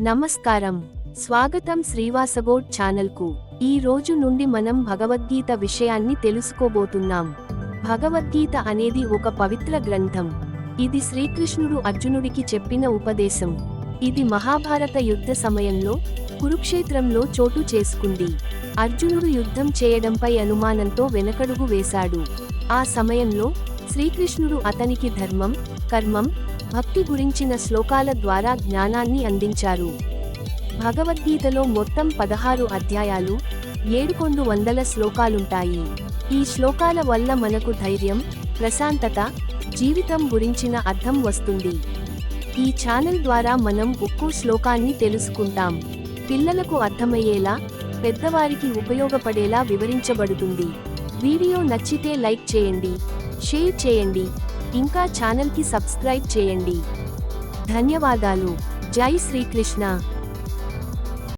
నమస్కారం. స్వాగతం శ్రీవాసగోడ్ ఛానల్కు. ఈ రోజు నుండి మనం భగవద్గీత విషయాన్ని తెలుసుకోబోతున్నాం. భగవద్గీత అనేది ఒక పవిత్ర గ్రంథం. ఇది శ్రీకృష్ణుడు అర్జునుడికి చెప్పిన ఉపదేశం. ఇది మహాభారత యుద్ధ సమయంలో కురుక్షేత్రంలో చోటు చేసుకుంది. అర్జునుడు యుద్ధం చేయడంపై అనుమానంతో వెనకడుగు వేశాడు. ఆ సమయంలో శ్రీకృష్ణుడు అతనికి ధర్మం కర్మం భక్తి గురించిన శ్లోకాల ద్వారా జ్ఞానాన్ని అందించారు. భగవద్గీతలో మొత్తం పదహారు అధ్యాయాలు ఏడుకొండు వందల శ్లోకాలుంటాయి. ఈ శ్లోకాల వల్ల మనకు ధైర్యం ప్రశాంతత జీవితం గురించిన అర్థం వస్తుంది. ఈ ఛానల్ ద్వారా మనం ఒక్కో శ్లోకాన్ని తెలుసుకుంటాం. పిల్లలకు అర్థమయ్యేలా పెద్దవారికి ఉపయోగపడేలా వివరించబడుతుంది. వీడియో నచ్చితే లైక్ చేయండి. షేర్ చేయండి. ఇంకా ఛానల్కి సబ్స్క్రైబ్ చేయండి. ధన్యవాదాలు. జై శ్రీకృష్ణ.